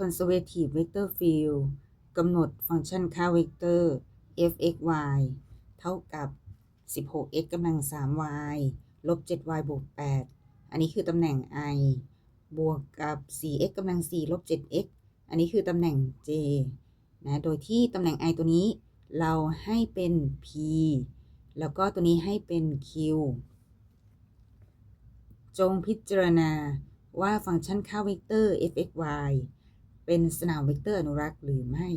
conservative vector field กำหนดฟังก์ชันค่าเวกเตอร์ f(x,y) เท่ากับ 16x กำลัง 3y ลบ 7y บวก 8 อันนี้คือตำแหน่ง i บวกกับ 4x กำลัง 4 ลบ 7x อันนี้คือตำแหน่ง j นะ โดยที่ตำแหน่ง i ตัวนี้เราให้เป็น p แล้วก็ตัวนี้ให้เป็น q จงพิจารณาว่าฟังก์ชันค่าเวกเตอร์ f(x,y) เป็นสนามเวกเตอร์อนุรักษ์หรือไม่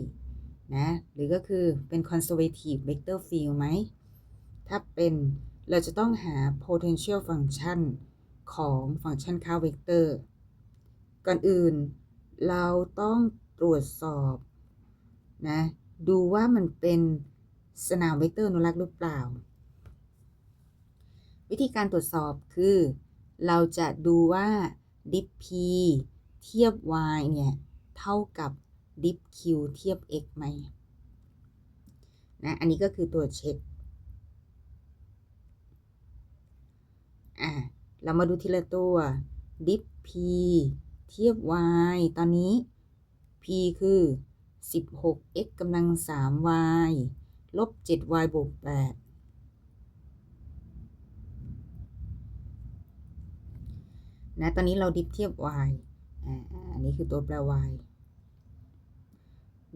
นะหรือก็คือเป็น conservative vector field ไหม ถ้าเป็นเราจะต้องหา potential function ของฟังก์ชันค่าเวกเตอร์ ก่อนอื่นเราต้องตรวจสอบนะดูว่ามันเป็นสนามเวกเตอร์อนุรักษ์หรือเปล่า วิธีการตรวจสอบคือ เราจะดูว่า diff p เทียบ y เนี่ย เท่ากับ diff q เทียบ x ไหมนะอันนี้ก็คือตัวเช็คอะเรามาดูทีละตัว diff p เทียบ y ตอนนี้ p คือ 16x กำลัง 3y ลบ 7y บวก 8นะตอนนี้เราดิฟเทียบ y อันนี้คือตัวแปร y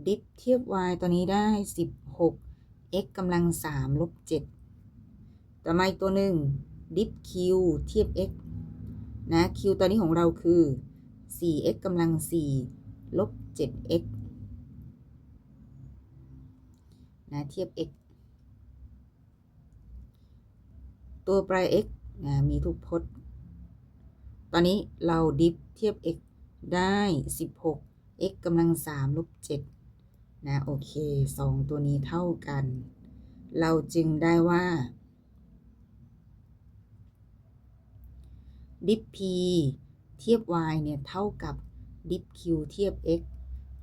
ดิฟเทียบ y ตอนนี้ได้ 16x กำลัง 3 ลบ 7 ต่อมาอีกตัวหนึ่งดิฟ q เทียบ x นะ q ตอนนี้ของเราคือ 4x กำลัง 4 ลบ 7x นะเทียบ x ตัวปลาย x นะมีทุกพจน์ ตอนนี้เราดิฟเทียบ x ได้ 16 x กำลัง3ลบ7นะ โอเค 2 ตัวนี้เท่ากัน เราจึงได้ว่า ดิฟ p เทียบ y เนี่ยเท่ากับดิฟ q เทียบ x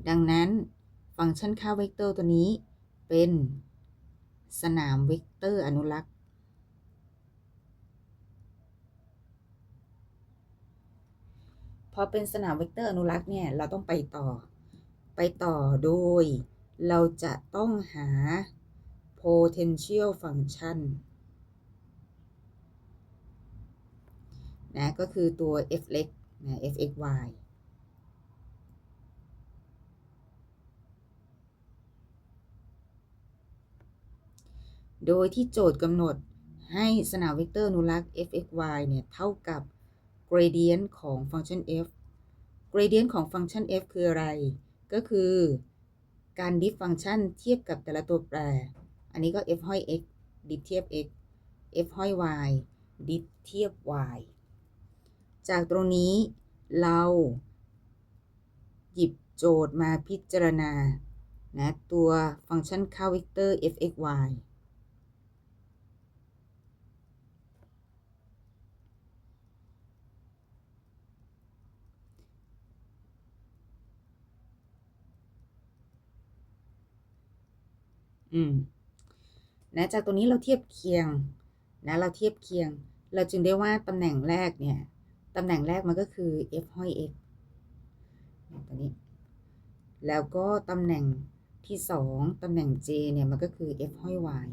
ดังนั้นฟังก์ชันค่าเวกเตอร์ตัวนี้เป็นสนามเวกเตอร์อนุรักษ์ พอเป็นสนามเวกเตอร์อนุรักษ์เนี่ยเราต้องไปต่อ ไปต่อโดย เราจะต้องหา potential function นะก็คือตัว f เล็กนะ f x y โดยที่โจทย์กำหนดให้สนามเวกเตอร์อนุรักษ์ f x y เนี่ย เท่ากับ gradient ของฟังก์ชัน f gradient ของฟังก์ชัน f คืออะไร ก็คือการดิฟฟังก์ชันเทียบกับแต่ละตัวแปร อันนี้ก็ f ห้อย x ดิฟเทียบ x f ห้อย y ดิฟเทียบ y จากตรงนี้เราหยิบโจทย์มาพิจารณานะตัวฟังก์ชันค่าเวกเตอร์ f x y อืมนะจากตรงนี้เราเทียบเคียงนะเราเทียบเคียง เราจึงได้ว่าตำแหน่งแรกเนี่ยตำแหน่งแรกมันก็คือ f ห้อย x ตัวนี้ แล้วก็ตำแหน่งที่สองตำแหน่ง j เนี่ยมันก็คือ f ห้อย y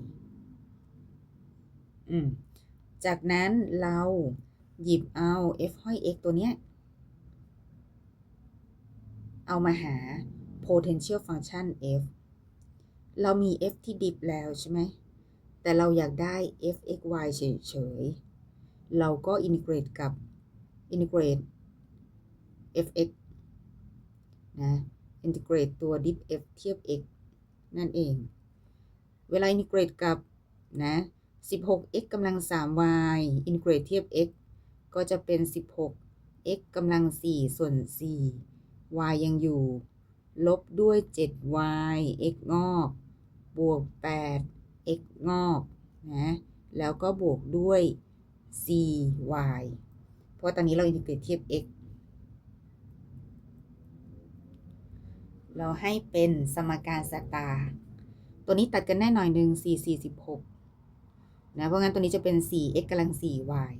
อืมจากนั้นเราหยิบเอา f ห้อย x ตัวเนี้ย เอามาหา potential function f เรามี f ที่ดิฟแล้วใช่ไหม แต่เราอยากได้ f x y เฉยๆ เราก็อินทิเกรตกับอินทิเกรต f x นะอินทิเกรตตัว diff f เทียบ x นั่นเอง เวลาอินทิเกรตกับนะ 16x กำลัง 3y อินทิเกรตเทียบ x ก็จะเป็น 16x กำลัง 4 ส่วน 4 y ยังอยู่ ลบด้วย 7y x งอก บวก 8 x งอกนะแล้วก็บวกด้วย cy เพราะตอนนี้เราอินทิเกรตเทียบ x เราให้เป็นสมการสตาร์ตัวนี้ตัดกันแน่หน่อยหนึ่ง4 46นะเพราะงั้นตัวนี้จะเป็น 4x กำลัง 4y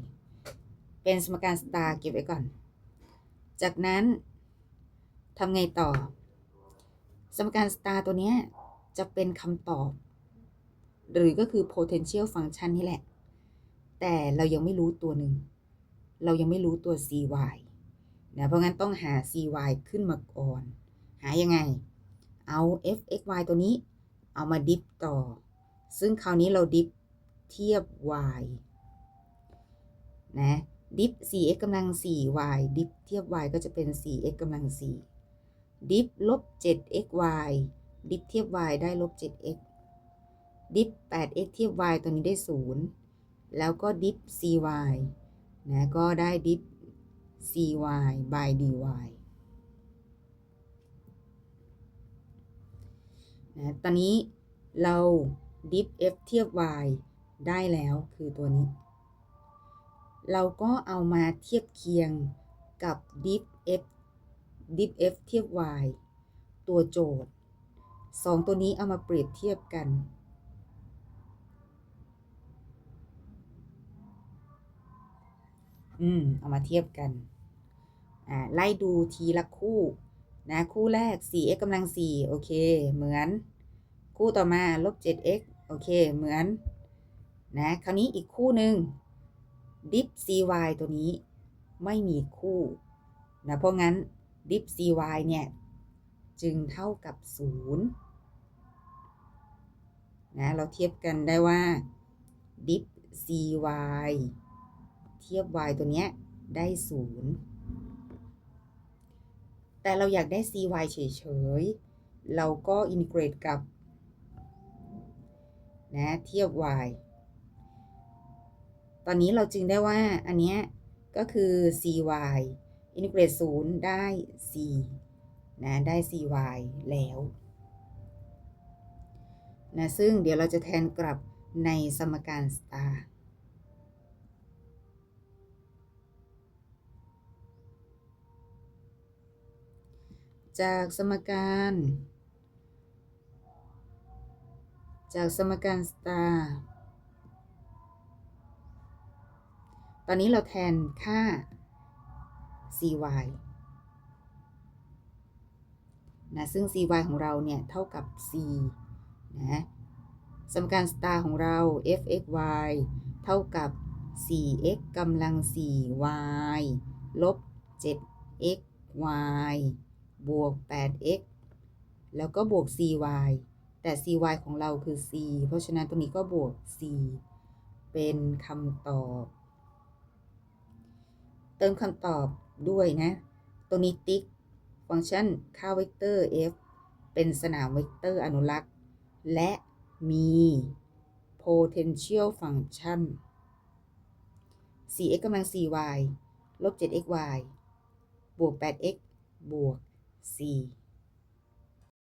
เป็นสมการสตาร์เก็บไว้ก่อน จากนั้นทำไงต่อ สมการ star ตัวเนี้ย จะเป็นคำตอบ หรือก็คือ potential function นี่แหละ แต่เรายังไม่รู้ตัวหนึ่ง เรายังไม่รู้ตัว cy นะเพราะงั้นต้องหา cy ขึ้นมาก่อน หายังไง เอา fxy ตัวนี้ เอามาดิฟต่อ ซึ่งคราวนี้เราดิฟเทียบ y นะดิฟ 4x กำลัง 4y ดิฟเทียบ y ก็จะเป็น 4x กำลัง 4 ดิฟลบ 7xy ดิฟเทียบ y ได้ลบ 7x ดิฟ 8x เทียบ y ตัวนี้ได้ 0 แล้วก็ดิฟ cy นะก็ได้ดิฟ cy by dy นะตอนนี้เราดิฟ f เทียบ y ได้แล้วคือตัวนี้ เราก็เอามาเทียบเคียงกับ diff f diff f เทียบ y ตัวโจทย์ สองตัวนี้เอามาเปรียบเทียบกัน อืม เอามาเทียบกัน อ่า ไล่ดูทีละคู่ นะ คู่แรก 4x กำลัง 4 โอเค เหมือน คู่ต่อมา ลบ 7x โอเค เหมือน นะ คราวนี้อีกคู่หนึ่งดิฟ cy ตัวนี้ไม่มีคู่ นะ เพราะงั้นดิฟ cy เนี่ย จึงเท่ากับ0นะเราเทียบกันได้ว่าดิฟ cy เทียบ y ตัวเนี้ยได้0แต่เราอยากได้ cy เฉยๆ เราก็อินเกรตกับนะเทียบ y ตอนนี้เราจึงได้ว่าอันเนี้ยก็คือ cy อินทิเกรต0ได้ c นะได้ cy แล้วนะซึ่งเดี๋ยวเราจะแทนกลับในสมการ star จากสมการ จากสมการ star ตอนนี้เราแทนค่า cy นะซึ่ง cy ของเราเนี่ยเท่ากับ c นะสมการ star ของเรา fxy เท่ากับ 4x กำลัง 4y ลบ 7xy บวก 8x แล้วก็บวก cy แต่ cy ของเราคือ c เพราะฉะนั้นตรงนี้ก็บวก c เป็นคำตอบ เติมคำตอบด้วยนะ ตรงนี้ติ๊ก ฟังก์ชันค่าเวกเตอร์ f เป็นสนามเวกเตอร์อนุรักษ์ และมี potential function 4x กำลัง 4y ลบ 7xy บวก 8x บวก 4